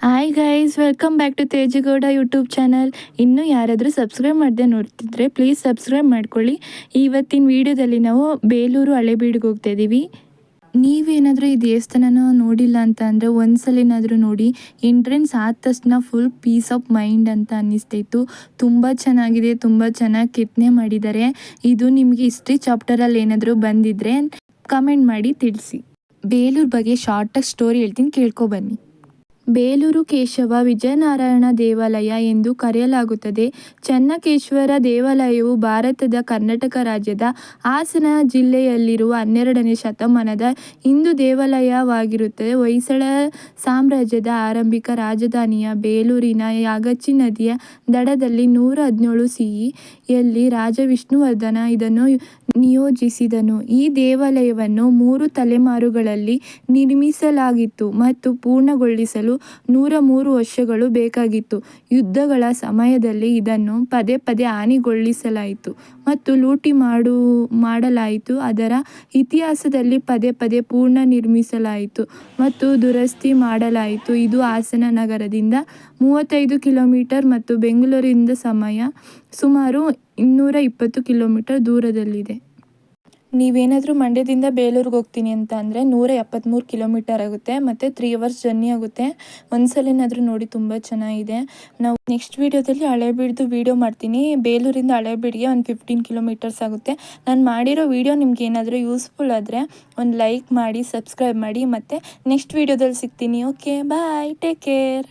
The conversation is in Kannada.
Hi guys welcome back to Tejagowda YouTube channel ಇನ್ನೂ ಯಾರಾದರೂ ಸಬ್ಸ್ಕ್ರೈಬ್ ಮಾಡದೆ ನೋಡ್ತಿದ್ರೆ ಪ್ಲೀಸ್ ಸಬ್ಸ್ಕ್ರೈಬ್ ಮಾಡ್ಕೊಳ್ಳಿ. ಇವತ್ತಿನ ವಿಡಿಯೋದಲ್ಲಿ ನಾವು ಬೇಲೂರು ಹಳೆಬೀಡಿಗೆ ಹೋಗ್ತಾ ಇದ್ದೀವಿ ನೀವೇನಾದರೂ ಈ ದೇವಸ್ಥಾನನ ನೋಡಿಲ್ಲ ಅಂತ ಅಂದರೆ ಒಂದ್ಸಲಿನಾದರೂ ನೋಡಿ ಎಂಟ್ರೆನ್ಸ್ ಆದ ತಕ್ಷಣ ಫುಲ್ ಪೀಸ್ ಆಫ್ ಮೈಂಡ್ ಅಂತ ಅನ್ನಿಸ್ತಾಯಿತ್ತು ತುಂಬ ಚೆನ್ನಾಗಿದೆ, ತುಂಬ ಚೆನ್ನಾಗಿ ಕೆತ್ತನೆ ಮಾಡಿದ್ದಾರೆ. ಇದು ನಿಮಗೆ ಹಿಸ್ಟ್ರಿ ಚಾಪ್ಟರಲ್ಲಿ ಏನಾದರೂ ಬಂದಿದ್ರೆ ಕಮೆಂಟ್ ಮಾಡಿ ತಿಳಿಸಿ. ಬೇಲೂರು ಬಗ್ಗೆ ಶಾರ್ಟಾಗಿ ಸ್ಟೋರಿ ಹೇಳ್ತೀನಿ ಕೇಳ್ಕೊಬನ್ನಿ ಬೇಲೂರು ಕೇಶವ ವಿಜಯನಾರಾಯಣ ದೇವಾಲಯ ಎಂದು ಕರೆಯಲಾಗುತ್ತದೆ. ಚನ್ನಕೇಶ್ವರ ದೇವಾಲಯವು ಭಾರತದ ಕರ್ನಾಟಕ ರಾಜ್ಯದ ಹಾಸನ ಜಿಲ್ಲೆಯಲ್ಲಿರುವ ಹನ್ನೆರಡನೇ ಶತಮಾನದ ಹಿಂದೂ ದೇವಾಲಯವಾಗಿರುತ್ತದೆ. ಹೊಯ್ಸಳ ಸಾಮ್ರಾಜ್ಯದ ಆರಂಭಿಕ ರಾಜಧಾನಿಯ ಬೇಲೂರಿನ ಯಾಗಚ್ಚಿ ನದಿಯ ದಡದಲ್ಲಿ ನೂರ ಹದಿನೇಳು ಸಿಇಯಲ್ಲಿ ರಾಜ ವಿಷ್ಣುವರ್ಧನ ಇದನ್ನು ನಿಯೋಜಿಸಿದನು. ಈ ದೇವಾಲಯವನ್ನು ಮೂರು ತಲೆಮಾರುಗಳಲ್ಲಿ ನಿರ್ಮಿಸಲಾಗಿತ್ತು ಮತ್ತು ಪೂರ್ಣಗೊಳಿಸಲು ನೂರ ಮೂರು ವರ್ಷಗಳು ಬೇಕಾಗಿತ್ತು. ಯುದ್ಧಗಳ ಸಮಯದಲ್ಲಿ ಇದನ್ನು ಪದೇ ಪದೇ ಹಾನಿಗೊಳಿಸಲಾಯಿತು ಮತ್ತು ಲೂಟಿ ಮಾಡು, ಮಾಡಲಾಯಿತು. ಅದರ ಇತಿಹಾಸದಲ್ಲಿ ಪದೇ ಪದೇ ಪೂರ್ಣ ನಿರ್ಮಿಸಲಾಯಿತು ಮತ್ತು ದುರಸ್ತಿ ಮಾಡಲಾಯಿತು. ಇದು ಹಾಸನ ನಗರದಿಂದ ಮೂವತ್ತೈದು ಕಿಲೋಮೀಟರ್ ಮತ್ತು ಬೆಂಗಳೂರಿನಿಂದ ಸಮಯ ಸುಮಾರು ಇನ್ನೂರ ಇಪ್ಪತ್ತು ಕಿಲೋಮೀಟರ್ ದೂರದಲ್ಲಿದೆ. ನೀವೇನಾದರೂ ಮಂಡ್ಯದಿಂದ ಬೇಲೂರಿಗೆ ಹೋಗ್ತೀನಿ ಅಂತ ಅಂದರೆ ನೂರ ಎಪ್ಪತ್ತ್ಮೂರು ಕಿಲೋಮೀಟರ್ ಆಗುತ್ತೆ, ಮತ್ತು ತ್ರೀ ಅವರ್ಸ್ ಜರ್ನಿ ಆಗುತ್ತೆ. ಒಂದ್ಸಲಿನಾದರೂ ನೋಡಿ ತುಂಬ ಚೆನ್ನಾಗಿದೆ. ನಾವು ನೆಕ್ಸ್ಟ್ ವೀಡಿಯೋದಲ್ಲಿ ಹಳೆಬೀಡ್ದು ವೀಡಿಯೋ ಮಾಡ್ತೀನಿ. ಬೇಲೂರಿಂದ ಹಳೆಬೀಡ್ಗೆ ಒಂದು ಫಿಫ್ಟೀನ್ ಕಿಲೋಮೀಟರ್ಸ್ ಆಗುತ್ತೆ. ನಾನು ಮಾಡಿರೋ ವೀಡಿಯೋ ನಿಮ್ಗೆ ಏನಾದರೂ ಯೂಸ್ಫುಲ್ ಆದರೆ ಒಂದು ಲೈಕ್ ಮಾಡಿ ಸಬ್ಸ್ಕ್ರೈಬ್ ಮಾಡಿ, ಮತ್ತು ನೆಕ್ಸ್ಟ್ ವೀಡಿಯೋದಲ್ಲಿ ಸಿಗ್ತೀನಿ. Okay bye take care